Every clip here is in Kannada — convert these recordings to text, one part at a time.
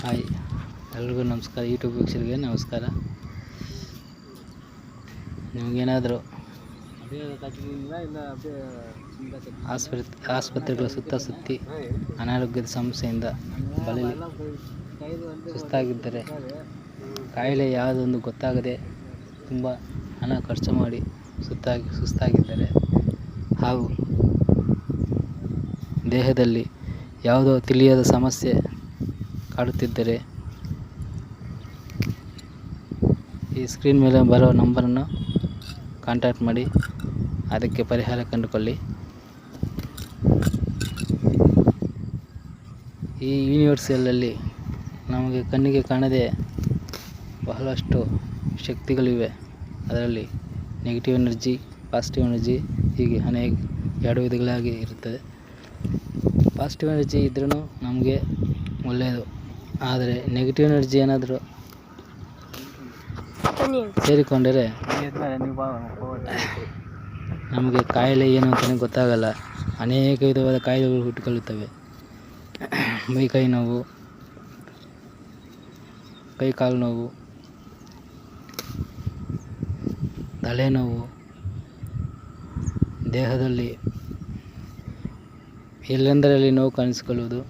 ಹಾಯ್, ಎಲ್ರಿಗೂ ನಮಸ್ಕಾರ. ಯೂಟ್ಯೂಬ್ ವೀಕ್ಷರಿಗೆ ನಮಸ್ಕಾರ. ನಿಮಗೇನಾದರೂ ಆಸ್ಪತ್ರೆ ಆಸ್ಪತ್ರೆಗಳ ಸುತ್ತ ಸುತ್ತಿ ಅನಾರೋಗ್ಯದ ಸಮಸ್ಯೆಯಿಂದ ಬಳಲಿ ಸುಸ್ತಾಗಿದ್ದರೆ ಕಾಯಿಲೆ ಯಾವುದೊಂದು ಗೊತ್ತಾಗದೆ ತುಂಬ ಹಣ ಖರ್ಚು ಮಾಡಿ ಸುತ್ತಾಗಿ ಸುಸ್ತಾಗಿದ್ದರೆ ಹಾಗೂ ದೇಹದಲ್ಲಿ ಯಾವುದೋ ತಿಳಿಯದ ಸಮಸ್ಯೆ ಕಾಡುತ್ತಿದ್ದರೆ ಈ ಸ್ಕ್ರೀನ್ ಮೇಲೆ ಬರೋ ನಂಬರನ್ನು ಕಾಂಟ್ಯಾಕ್ಟ್ ಮಾಡಿ. ಅದಕ್ಕೆ ಪರಿಹಾರ ಕಂಡುಕೊಳ್ಳಿ. ಈ ಯೂನಿವರ್ಸಲ್ಲಿ ನಮಗೆ ಕಣ್ಣಿಗೆ ಕಾಣದೆ ಬಹಳಷ್ಟು ಶಕ್ತಿಗಳಿವೆ ಅದರಲ್ಲಿ ನೆಗೆಟಿವ್ ಎನರ್ಜಿ ಪಾಸಿಟಿವ್ ಎನರ್ಜಿ ಹೀಗೆ ಅನೇಕ ಎರಡು ವಿಧಗಳಾಗಿ ಇರುತ್ತದೆ. ಪಾಸಿಟಿವ್ ಎನರ್ಜಿ ಇದ್ರೂ ನಮಗೆ ಒಳ್ಳೆಯದು ಆದರೆ ನೆಗೆಟಿವ್ ಎನರ್ಜಿ ಏನಾದರೂ ಸೇರಿಕೊಂಡರೆ ನಮಗೆ ಕಾಯಿಲೆ ಏನು ಅಂತಲೇ ಗೊತ್ತಾಗಲ್ಲ. ಅನೇಕ ವಿಧವಾದ ಕಾಯಿಲೆಗಳು ಹುಟ್ಟಿಕೊಳ್ಳುತ್ತವೆ. ಮೈ ಕೈ ನೋವು, ಕೈ ಕಾಲು ನೋವು ತಲೆನೋವು ದೇಹದಲ್ಲಿ ಎಲ್ಲೆಂದರಲ್ಲಿ ನೋವು ಕಾಣಿಸಿಕೊಳ್ಳುವುದು?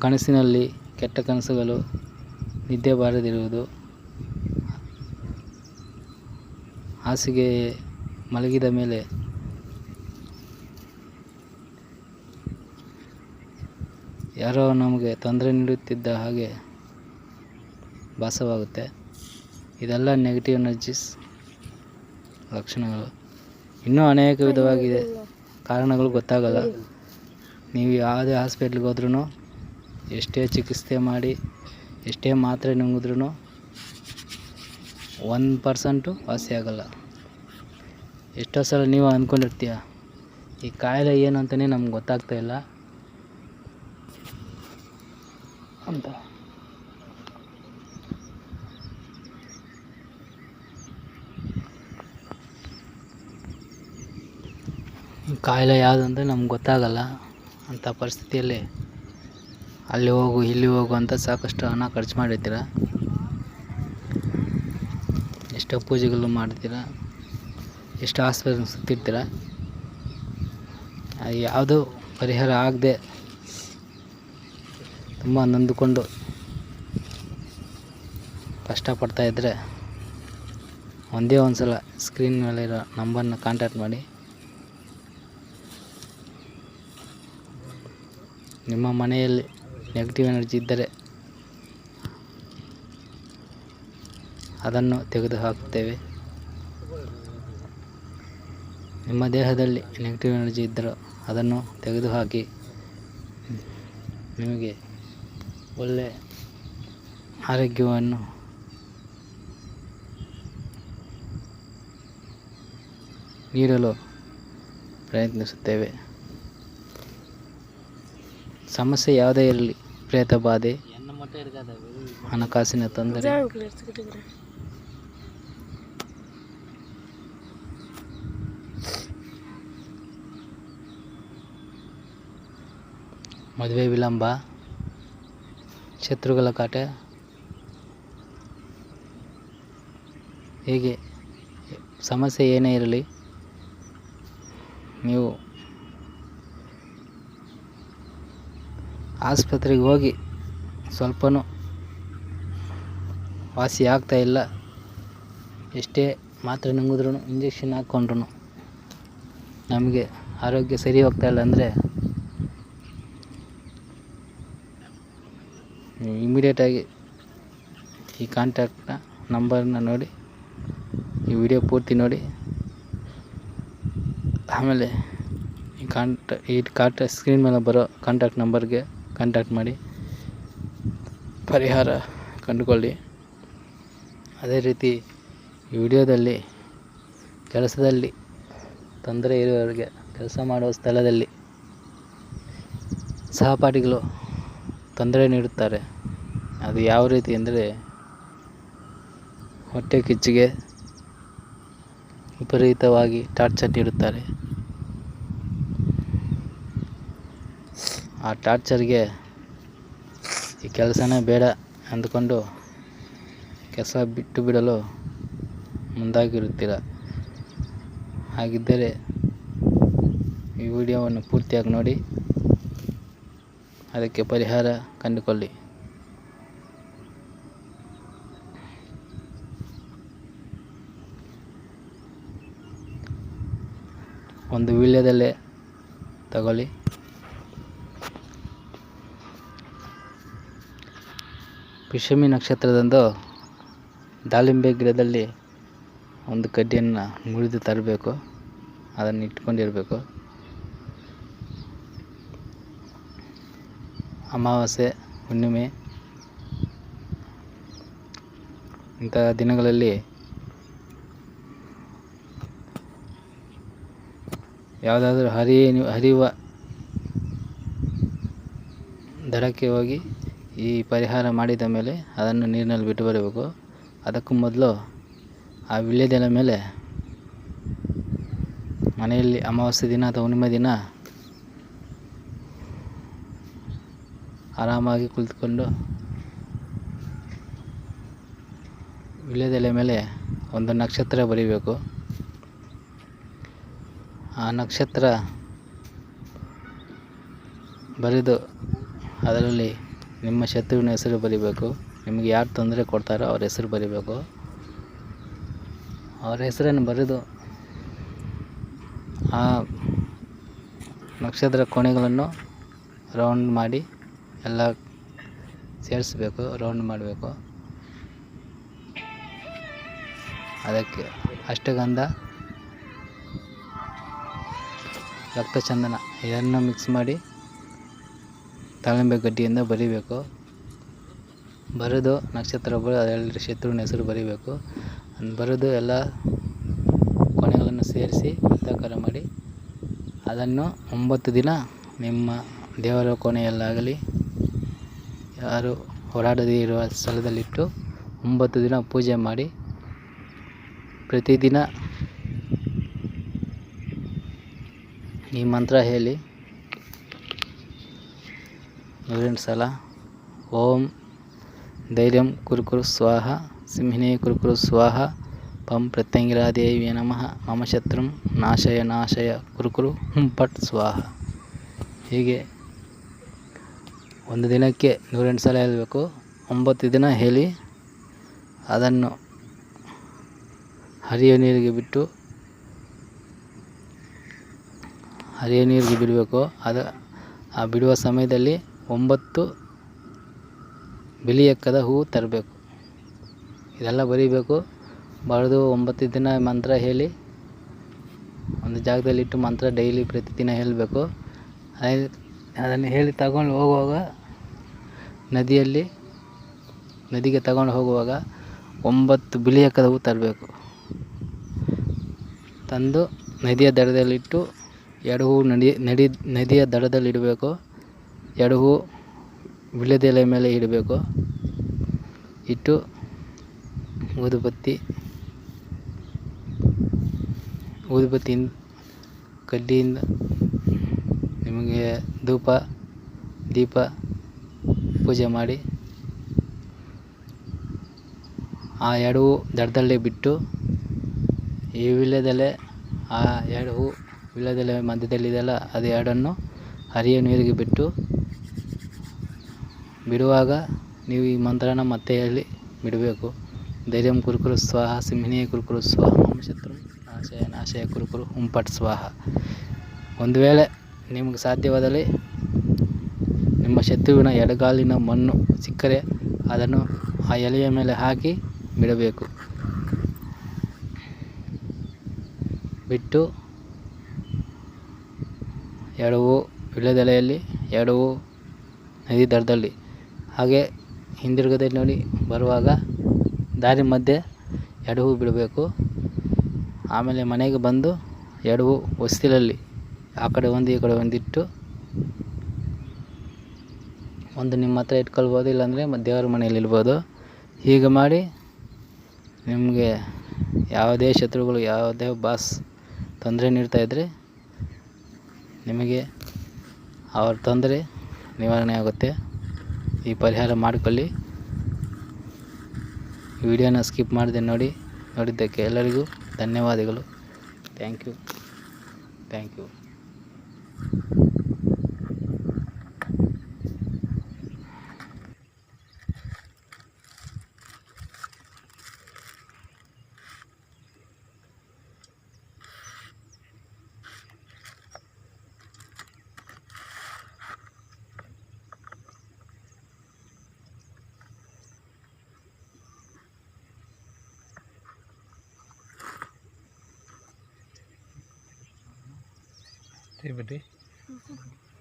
ಕನಸಿನಲ್ಲಿ ಕೆಟ್ಟ ಕನಸುಗಳು ನಿದ್ದೆ ಬಾರದಿರುವುದು. ಹಾಸಿಗೆ ಮಲಗಿದ ಮೇಲೆ ಯಾರೋ ನಮಗೆ ತೊಂದರೆ ನೀಡುತ್ತಿದ್ದ ಹಾಗೆ ಭಾಸವಾಗುತ್ತೆ. ಇದೆಲ್ಲ ನೆಗೆಟಿವ್ ಎನರ್ಜೀಸ್ ಲಕ್ಷಣಗಳು. ಇನ್ನೂ ಅನೇಕ ವಿಧವಾಗಿದೆ. ಕಾರಣಗಳು ಗೊತ್ತಾಗಲ್ಲ. ನೀವು ಯಾವುದೇ ಹಾಸ್ಪಿಟ್ಲಿಗೆ ಹೋದ್ರೂ ಎಷ್ಟೇ ಚಿಕಿತ್ಸೆ ಮಾಡಿ, ಎಷ್ಟೇ ಮಾತ್ರೆ ನುಂಗಿದ್ರೂ ಒನ್ ಪರ್ಸೆಂಟು ವಾಸಿಯಾಗಲ್ಲ ಎಷ್ಟೋ ಸಲ ನೀವು ಅಂದ್ಕೊಂಡಿರ್ತೀಯ, ಈ ಕಾಯಿಲೆ ಏನು ಅಂತಲೇ ನಮ್ಗೆ ಗೊತ್ತಾಗ್ತಾ ಇಲ್ಲ ಅಂತ ಈ ಕಾಯಿಲೆ ಯಾವುದು ಅಂತ ನಮ್ಗೆ ಗೊತ್ತಾಗಲ್ಲ ಅಂಥ ಪರಿಸ್ಥಿತಿಯಲ್ಲಿ ಅಲ್ಲಿ ಹೋಗು, ಇಲ್ಲಿ ಹೋಗು ಅಂತ ಸಾಕಷ್ಟು ಹಣ ಖರ್ಚು ಮಾಡಿರ್ತೀರ. ಎಷ್ಟೋ ಪೂಜೆಗಳು ಮಾಡ್ತೀರ. ಎಷ್ಟು ಆಸ್ಪತ್ರೆ ಸುತ್ತಿರ್ತೀರ. ಯಾವುದೂ ಪರಿಹಾರ ಆಗದೆ ತುಂಬ ನೊಂದುಕೊಂಡು ಕಷ್ಟಪಡ್ತಾಯಿದ್ರೆ ಒಂದೇ ಒಂದು ಸಲ ಸ್ಕ್ರೀನ್ ಮೇಲೆ ಇರೋ ನಂಬರ್ನ ಕಾಂಟ್ಯಾಕ್ಟ್ ಮಾಡಿ. ನಿಮ್ಮ ಮನೆಯಲ್ಲಿ ನೆಗೆಟಿವ್ ಎನರ್ಜಿ ಇದ್ದರೆ ಅದನ್ನು ತೆಗೆದುಹಾಕುತ್ತೇವೆ. ನಿಮ್ಮ ದೇಹದಲ್ಲಿ ನೆಗೆಟಿವ್ ಎನರ್ಜಿ ಇದ್ದರೂ ಅದನ್ನು ತೆಗೆದುಹಾಕಿ ನಿಮಗೆ ಒಳ್ಳೆಯ ಆರೋಗ್ಯವನ್ನು ನೀಡಲು ಪ್ರಯತ್ನಿಸುತ್ತೇವೆ. ಸಮಸ್ಯೆ ಯಾವುದೇ ಇರಲಿ, ಪ್ರೇತ ಬಾಧೆ, ಹಣಕಾಸಿನ ತೊಂದರೆ. ಮದುವೆ ವಿಳಂಬ, ಶತ್ರುಗಳ ಕಾಟ. ಹೀಗೆ, ಸಮಸ್ಯೆ ಏನೇ ಇರಲಿ, ನೀವು ಆಸ್ಪತ್ರೆಗೆ ಹೋಗಿ ಸ್ವಲ್ಪನೂ ವಾಸಿ ಆಗ್ತಾ ಇಲ್ಲ. ಎಷ್ಟೇ ಮಾತ್ರೆ ನುಂಗಿದ್ರೂ ಇಂಜೆಕ್ಷನ್ ಹಾಕ್ಕೊಂಡ್ರು ನಮಗೆ ಆರೋಗ್ಯ ಸರಿ ಹೋಗ್ತಾ ಇಲ್ಲ ಅಂದರೆ ಇಮಿಡಿಯೇಟಾಗಿ ಈ ಕಾಂಟ್ಯಾಕ್ಟ್ನ ನಂಬರ್ನ ನೋಡಿ, ಈ ವಿಡಿಯೋ ಪೂರ್ತಿ ನೋಡಿ. ಆಮೇಲೆ ಈ ಕಾಂಟ್ಯಾಕ್ಟ್ ಈ ಕಾಟ ಸ್ಕ್ರೀನ್ ಮೇಲೆ ಬರೋ ಕಾಂಟ್ಯಾಕ್ಟ್ ನಂಬರ್ಗೆ ಕಾಂಟ್ಯಾಕ್ಟ್ ಮಾಡಿ, ಪರಿಹಾರ ಕಂಡುಕೊಳ್ಳಿ. ಅದೇ ರೀತಿ ಈ ವಿಡಿಯೋದಲ್ಲಿ, ಕೆಲಸದಲ್ಲಿ ತೊಂದರೆ ಇರುವವರಿಗೆ ಕೆಲಸ ಮಾಡುವ ಸ್ಥಳದಲ್ಲಿ ಸಹಪಾಠಿಗಳು ತೊಂದರೆ ನೀಡುತ್ತಾರೆ. ಅದು ಯಾವ ರೀತಿ ಅಂದರೆ, ಹೊಟ್ಟೆ ಕಿಚ್ಚಿಗೆ ವಿಪರೀತವಾಗಿ ಟಾರ್ಚರ್ ನೀಡುತ್ತಾರೆ. ಆ ಟಾರ್ಚರ್ಗೆ ಈ ಕೆಲಸನೇ ಬೇಡ ಅಂದುಕೊಂಡು ಕೆಲಸ ಬಿಟ್ಟು ಬಿಡಲು ಮುಂದಾಗಿರುತ್ತೀರ? ಹಾಗಿದ್ದರೆ ಈ ವಿಡಿಯೋವನ್ನು ಪೂರ್ತಿಯಾಗಿ ನೋಡಿ, ಅದಕ್ಕೆ ಪರಿಹಾರ ಕಂಡುಕೊಳ್ಳಿ. ಒಂದು ವೀಳ್ಯದಲ್ಲೇ ತಗೊಳ್ಳಿ. ಪುಷ್ಯಮಿ ನಕ್ಷತ್ರದಂದು ದಾಳಿಂಬೆ ಗಿಡದಲ್ಲಿ ಒಂದು ಕಡ್ಡಿಯನ್ನು ಮುರಿದು ತರಬೇಕು. ಅದನ್ನು ಇಟ್ಕೊಂಡಿರಬೇಕು. ಅಮಾವಾಸ್ಯೆ, ಹುಣ್ಣಿಮೆ ಇಂತಹ ದಿನಗಳಲ್ಲಿ ಯಾವುದಾದ್ರೂ ಹರಿ ಹರಿಯುವ ದಡಕ್ಕೆ ಹೋಗಿ ಈ ಪರಿಹಾರ ಮಾಡಿದ ಮೇಲೆ ಅದನ್ನು ನೀರಿನಲ್ಲಿ ಬಿಟ್ಟು ಬರಬೇಕು. ಅದಕ್ಕೂ ಮೊದಲು ಆ ವೀಳ್ಯದೆಲೆ ಮೇಲೆ ಮನೆಯಲ್ಲಿ ಅಮಾವಾಸ್ಯೆ ದಿನ ಅಥವಾ ಹುಣ್ಣಿಮೆ ದಿನ ಆರಾಮಾಗಿ ಕುಳಿತುಕೊಂಡು ವೀಳ್ಯದೆಲೆ ಮೇಲೆ ಒಂದು ನಕ್ಷತ್ರ ಬರೀಬೇಕು. ಆ ನಕ್ಷತ್ರ ಬರೆದು ಅದರಲ್ಲಿ ನಿಮ್ಮ ಶತ್ರುವಿನ ಹೆಸರು ಬರೀಬೇಕು. ನಿಮಗೆ ಯಾರು ತೊಂದರೆ ಕೊಡ್ತಾರೋ ಅವ್ರ ಹೆಸರು ಬರಿಬೇಕು. ಅವ್ರ ಹೆಸರನ್ನು ಬರೆದು ಆ ನಕ್ಷತ್ರ ಕೋಣೆಗಳನ್ನು ರೌಂಡ್ ಮಾಡಿ ಎಲ್ಲ ಸೇರಿಸ್ಬೇಕು ರೌಂಡ್ ಮಾಡಬೇಕು. ಅದಕ್ಕೆ ಅಷ್ಟಗಂಧ, ರಕ್ತಚಂದನ ಇದನ್ನು ಮಿಕ್ಸ್ ಮಾಡಿ ದಾಳಿಂಬೆ ಗಡ್ಡಿಯಿಂದ ಬರಿಬೇಕು. ಬರೆದು ನಕ್ಷತ್ರ ಬರೆದು ಅದರಲ್ಲಿ ಶತ್ರುವಿನ ಹೆಸರು ಬರಿಬೇಕು. ಬರೆದು ಎಲ್ಲ ಕೊನೆಗಳನ್ನು ಸೇರಿಸಿ ವೃತ್ತಾಕಾರ ಮಾಡಿ, ಅದನ್ನು ಒಂಬತ್ತು ದಿನ ನಿಮ್ಮ ದೇವರ ಕೋಣೆಯಲ್ಲಾಗಲಿ, ಯಾರು ಓಡಾಡದೇ ಇರುವ ಸ್ಥಳದಲ್ಲಿಟ್ಟು ಒಂಬತ್ತು ದಿನ ಪೂಜೆ ಮಾಡಿ, ಪ್ರತಿದಿನ ಈ ಮಂತ್ರ ಹೇಳಿ ನೂರೆಂಟು ಸಲ. ಓಂ. ಧೈರ್ಯಂ ಕುರುಕುರು ಸ್ವಾಹ. ಸಿಂಹಿನೇ ಕುರುಕುರು ಸ್ವಾಹ. ಪಂ ಪ್ರತ್ಯಂಗಿರಾದೇವಿಯ ನಮಃ. ಮಮ ಶತ್ರು ನಾಶಯ ನಾಶಯ ಕುರುಕುರು ಹುಂ ಪಟ್ ಸ್ವಾಹ. ಹೀಗೆ ಒಂದು ದಿನಕ್ಕೆ ನೂರೆಂಟು ಸಲ ಹೇಳಬೇಕು. ಒಂಬತ್ತು ದಿನ ಹೇಳಿ ಅದನ್ನು ಹರಿಯ ನೀರಿಗೆ ಬಿಟ್ಟು ಹರಿಯ ನೀರಿಗೆ ಬಿಡಬೇಕು. ಅದು ಆ ಬಿಡುವ ಸಮಯದಲ್ಲಿ ಒಂಬತ್ತು ಬಿಳಿ ಎಕ್ಕದ ಹೂವು ತರಬೇಕು. ಇದೆಲ್ಲ ಬರೀಬೇಕು. ಬರೆದು ಒಂಬತ್ತು ದಿನ ಮಂತ್ರ ಹೇಳಿ, ಒಂದು ಜಾಗದಲ್ಲಿಟ್ಟು ಮಂತ್ರ ಡೈಲಿ ಪ್ರತಿದಿನ ಹೇಳಬೇಕು. ಅದನ್ನು ಹೇಳಿ ತಗೊಂಡು ಹೋಗುವಾಗ ನದಿಯಲ್ಲಿ, ನದಿಗೆ ತಗೊಂಡು ಹೋಗುವಾಗ ಒಂಬತ್ತು ಬಿಳಿ ಎಕ್ಕದ ಹೂವು ತರಬೇಕು. ತಂದು ನದಿಯ ದಡದಲ್ಲಿಟ್ಟು ಎರಡು ಹೂವು ನಡಿ ನಡಿ ನದಿಯ ದಡದಲ್ಲಿಡಬೇಕು. ಎರಡು ಹೂ ವೀಳ್ಯದೆಲೆ ಮೇಲೆ ಇಡಬೇಕು. ಇಟ್ಟು ಊದುಬತ್ತಿ ಊದುಬತ್ತಿಯಿಂದ ಕಡ್ಡಿಯಿಂದ ನಿಮಗೆ ಧೂಪ, ದೀಪ ಪೂಜೆ ಮಾಡಿ ಆ ಎರಡು ಹೂ ದಡದಲ್ಲೇ ಬಿಟ್ಟು ಈ ವೀಳ್ಯದೆಲೆ ಆ ಎರಡು ಹೂ ವೀಳ್ಯದೆಲೆ ಮಧ್ಯದಲ್ಲಿದೆಯಲ್ಲ, ಅದು ಎರಡನ್ನು ಹರಿಯ ನೀರಿಗೆ ಬಿಟ್ಟು ಬಿಡುವಾಗ ನೀವು ಈ ಮಂತ್ರನ ಮತ್ತೆ ಹೇಳಿ ಬಿಡಬೇಕು. ಧೈರ್ಯಂ ಕುರುಕುರು ಸ್ವಾಹ ಸಿಂಹಿನಿಯ ಕುರುಕುರು ಸ್ವಾಹ ಶತ್ರು ನಾಶಯ ನಾಶಯ ಕುರುಕುರು ಹುಂಪಟ್ ಸ್ವಾಹ. ಒಂದು ವೇಳೆ ನಿಮಗೆ ಸಾಧ್ಯವಾದಲ್ಲಿ ನಿಮ್ಮ ಶತ್ರುವಿನ ಎಡಗಾಲಿನ ಮಣ್ಣು ಸಿಕ್ಕರೆ ಅದನ್ನು ಆ ಎಲೆಯ ಮೇಲೆ ಹಾಕಿ ಬಿಡಬೇಕು. ಬಿಟ್ಟು ಎಡವು ವಿಳ್ಯದೆಲೆಯಲ್ಲಿ ಎಡವು ನದಿ ದಡದಲ್ಲಿ ಹಾಗೆ ಹಿಂದಿರುಗದೆ ನೋಡಿ ಬರುವಾಗ ದಾರಿ ಮಧ್ಯೆ ಎಡವು ಬಿಡಬೇಕು ಆಮೇಲೆ ಮನೆಗೆ ಬಂದು ಎಡವು ಹೊಸ್ತಿಲಲ್ಲಿ, ಆ ಕಡೆ ಒಂದು, ಈ ಕಡೆ ಒಂದು ಇಟ್ಟು ಒಂದು ನಿಮ್ಮ ಹತ್ರ ಇಟ್ಕೊಳ್ಬೋದು, ಇಲ್ಲಾಂದರೆ ದೇವರ ಮನೆಯಲ್ಲಿ ಇಡ್ಬೋದು. ಹೀಗೆ ಮಾಡಿ ನಿಮಗೆ ಯಾವುದೇ ಶತ್ರುಗಳು, ಯಾವುದೇ ಬಾಸ್ ತೊಂದರೆ ನೀಡ್ತಾಯಿದ್ರೆ ನಿಮಗೆ ಅವ್ರ ತೊಂದರೆ ನಿವಾರಣೆ ಆಗುತ್ತೆ. ಈ ಪರಿಹಾರ ಮಾಡಿಕೊಳ್ಳಿ. ವಿಡಿಯೋನ ಸ್ಕಿಪ್ ಮಾಡಿದೆ ನೋಡಿ ನೋಡಿದ್ದಕ್ಕೆ ಎಲ್ಲರಿಗೂ ಧನ್ಯವಾದಗಳು. Thank you. Thank you. ಬಿಟ್ಟು ಹ್ಞೂ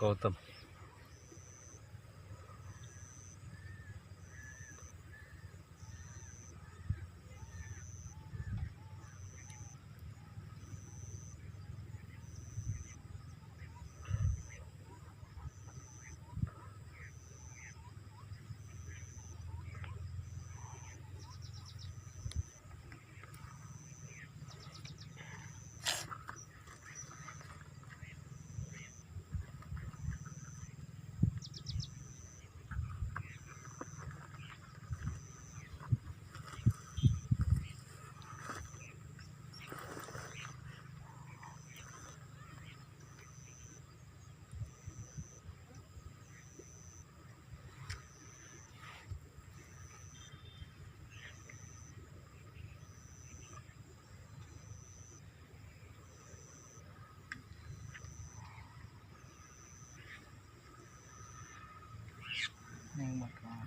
गौतम ยังหมดก่อน